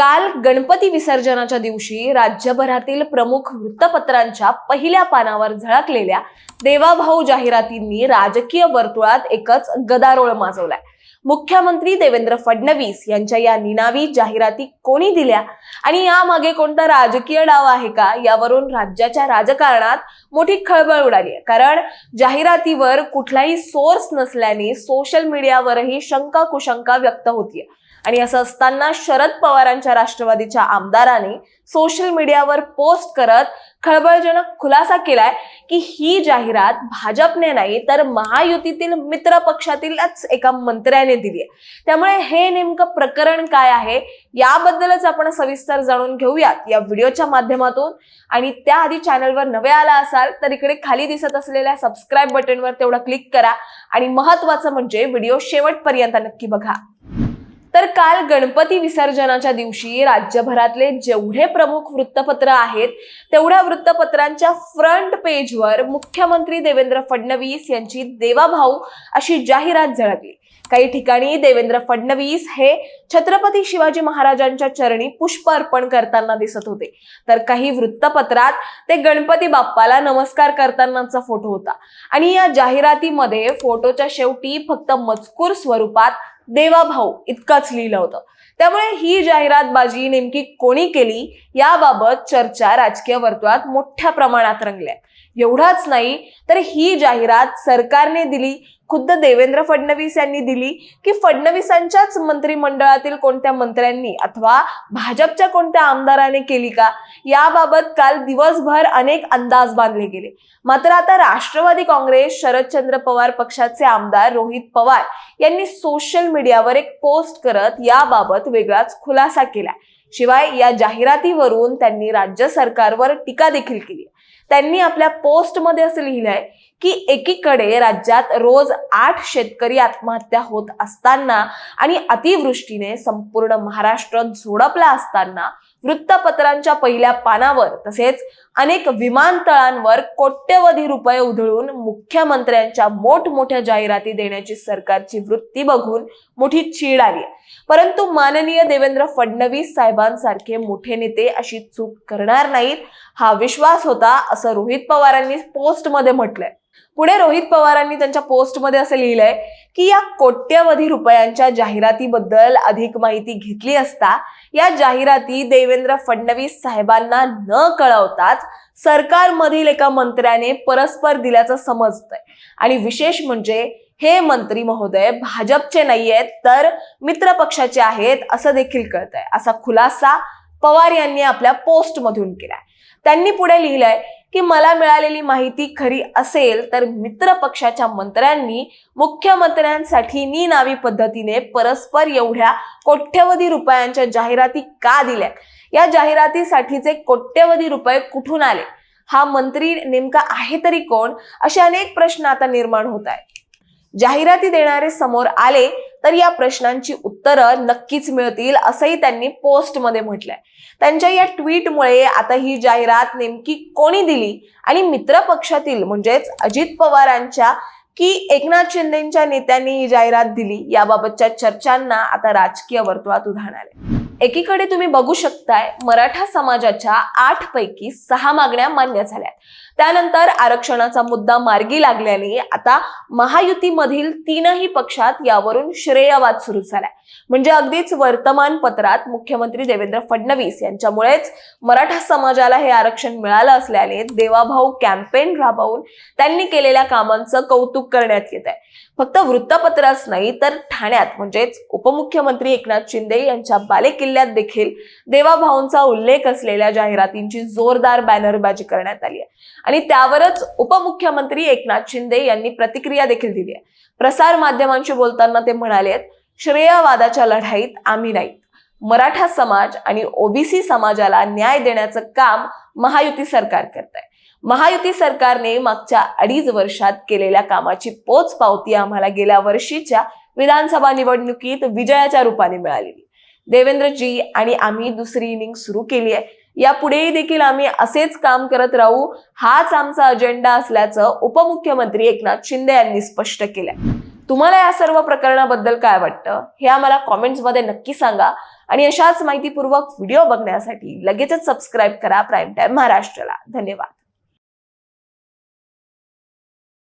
काल गणपती विसर्जनाच्या दिवशी राज्यभरातील प्रमुख वृत्तपत्रांच्या पहिल्या पानावर झळकलेल्या देवाभाऊ जाहिरातींनी राजकीय वर्तुळात एकच गदारोळ माजवलाय. मुख्यमंत्री देवेंद्र फडणवीस यांच्या या निनावी जाहिराती कोणी दिल्या? आणि यामागे कोणता राजकीय डाव आहे का? यावरून राज्याच्या राजकारणात मोठी खळबळ उडाली आहे. कारण जाहिरातीवर कुठलाही सोर्स नसल्याने सोशल मीडियावरही शंका कुशंका व्यक्त होतीये. आणि असं असताना शरद पवारांच्या राष्ट्रवादीच्या आमदाराने सोशल मीडियावर पोस्ट करत खळबळजनक खुलासा केलाय की ही जाहिरात भाजपने नाही तर महायुतीतील मित्र पक्षातीलच एका मंत्र्याने दिली आहे त्यामुळे हे नेमकं प्रकरण काय आहे याबद्दलच आपण सविस्तर जाणून घेऊयात या व्हिडिओच्या माध्यमातून. आणि त्याआधी चॅनलवर नवे आला असाल तर इकडे खाली दिसत असलेल्या सबस्क्राईब बटनवर तेवढं क्लिक करा. आणि महत्वाचं म्हणजे व्हिडिओ शेवटपर्यंत नक्की बघा. तर काल गणपती विसर्जनाच्या दिवशी राज्यभरातले जेवढे प्रमुख वृत्तपत्र आहेत तेवढ्या वृत्तपत्रांच्या फ्रंट पेजवर मुख्यमंत्री देवेंद्र फडणवीस यांची देवाभाऊ अशी जाहिरात झळकली. काही ठिकाणी देवेंद्र फडणवीस हे छत्रपती शिवाजी महाराजांच्या चरणी पुष्प अर्पण करताना दिसत होते. तर काही वृत्तपत्रात ते गणपती बाप्पाला नमस्कार करतानाचा फोटो होता. आणि या जाहिरातीमध्ये फोटोच्या शेवटी फक्त मजकूर स्वरूपात देवाभाऊ इतकाच लिहिलं होतं. त्यामुळे ही जाहिरातबाजी नेमकी कोणी केली? याबाबत चर्चा राजकीय वर्तुळात मोठ्या प्रमाणात रंगल्या. एवढाच नाही तर ही जाहिरात सरकारने दिली खुद्द देवेंद्र फडणवीस यांनी दिली की फडणवीसांच्याच मंत्रिमंडळातील कोणत्या मंत्र्यांनी अथवा भाजपच्या कोणत्या आमदाराने केली का? याबाबत काल दिवसभर अनेक अंदाज बांधले गेले. मात्र आता राष्ट्रवादी काँग्रेस शरदचंद्र पवार पक्षाचे आमदार रोहित पवार यांनी सोशल मीडियावर एक पोस्ट करत याबाबत वेगळाच खुलासा केला शिवाय या जाहिरातीवरून त्यांनी राज्य सरकारवर टीका देखील केली त्यांनी आपल्या पोस्टमध्ये असं लिहिलंय की एकीकडे राज्यात रोज आठ शेतकरी आत्महत्या होत असताना आणि अतिवृष्टीने संपूर्ण महाराष्ट्र झोडपला असताना वृत्तपत्रांच्या पहिल्या पानावर तसेच अनेक विमानतळांवर कोट्यवधी रुपये उधळून मुख्यमंत्र्यांच्या मोठमोठ्या जाहिराती देण्याची सरकारची वृत्ती बघून मोठी चीड आली. परंतु माननीय देवेंद्र फडणवीस साहेबांसारखे मोठे नेते अशी चूक करणार नाहीत हा विश्वास होता असं रोहित पवारांनी पोस्टमध्ये म्हटलंय. पुढे रोहित पवारांनी त्यांच्या पोस्टमध्ये असं लिहिलंय की या कोट्यवधी रुपयांच्या जाहिरातीबद्दल अधिक माहिती घेतली असता या जाहिराती देवेंद्र फडणवीस साहेबांना न कळवताच सरकारमधील एका मंत्र्याने परस्पर दिल्याचं समजतंय. आणि विशेष म्हणजे हे मंत्री महोदय भाजपचे नाहीयेत तर मित्र पक्षाचे आहेत असं देखील कळतंय. असा खुलासा पवार यांनी आपल्या पोस्टमधून केलाय. त्यांनी पुढे लिहिलंय की मला मिळालेली माहिती खरी असेल तर मित्र पक्षाच्या मंत्र्यांनी मुख्यमंत्र्यांसाठी निनावी पद्धतीने परस्पर एवढ्या कोट्यवधी रुपयांच्या जाहिराती का दिल्या या जाहिरातीसाठीचे कोट्यवधी रुपये कुठून आले? हा मंत्री नेमका आहे तरी कोण? असे अनेक प्रश्न आता निर्माण होत आहेत. जाहिराती देणारे समोर आले तर या प्रश्नांची उत्तरं नक्कीच मिळतील असंही त्यांनी पोस्टमध्ये म्हटलंय. त्यांच्या या ट्विटमुळे आता ही जाहिरात नेमकी कोणी दिली? आणि मित्र पक्षातील म्हणजेच अजित पवारांच्या की एकनाथ शिंदेच्या नेत्यांनी ही जाहिरात दिली? याबाबतच्या चर्चांना आता राजकीय वर्तुळात उधाण आले एकीकडे तुम्ही बघू शकताय मराठा समाजाच्या आठ पैकी सहा मागण्या मान्य झाल्या त्यानंतर आरक्षणाचा मुद्दा मार्गी लागल्याने आता महायुतीमधील तीनही पक्षात यावरून श्रेयवाद सुरू झालाय. म्हणजे अगदीच वर्तमानपत्रात मुख्यमंत्री देवेंद्र फडणवीस यांच्यामुळेच मराठा समाजाला हे आरक्षण मिळालं असल्याने देवाभाऊ कॅम्पेन राबवून त्यांनी केलेल्या कामांचं कौतुक करण्यात येत आहे. फक्त वृत्तपत्रच नाही तर ठाण्यात म्हणजेच उपमुख्यमंत्री एकनाथ शिंदे यांच्या बालेकिल्ल्यात देखील देवाभाऊंचा उल्लेख असलेल्या जाहिरातींची जोरदार बॅनरबाजी करण्यात आली आहे. आणि त्यावरच उपमुख्यमंत्री एकनाथ शिंदे यांनी प्रतिक्रिया देखील दिली आहे. प्रसार माध्यमांशी बोलताना ते म्हणाले श्रेयवादाच्या लढाईत आम्ही नाही मराठा समाज आणि ओबीसी समाजाला न्याय देण्याचं काम महायुती सरकार करत आहे महायुती सरकारने मागच्या अडीच वर्षात केलेल्या कामाची पोच पावती आम्हाला गेल्या वर्षीच्या विधानसभा निवडणुकीत विजयाच्या रूपाने मिळालेली. देवेंद्रजी आणि आम्ही दुसरी इनिंग सुरू केली आहे. यापुढेही देखील आम्ही असेच काम करत राहू हाच आमचा अजेंडा असल्याचं उपमुख्यमंत्री एकनाथ शिंदे यांनी स्पष्ट केलंय. तुम्हाला या सर्व प्रकरणाबद्दल काय वाटतं? हे आम्हाला कॉमेंट्समध्ये नक्की सांगा. आणि अशाच माहितीपूर्वक व्हिडिओ बघण्यासाठी लगेचच सबस्क्राईब करा. प्राईम टाईम महाराष्ट्राला. धन्यवाद.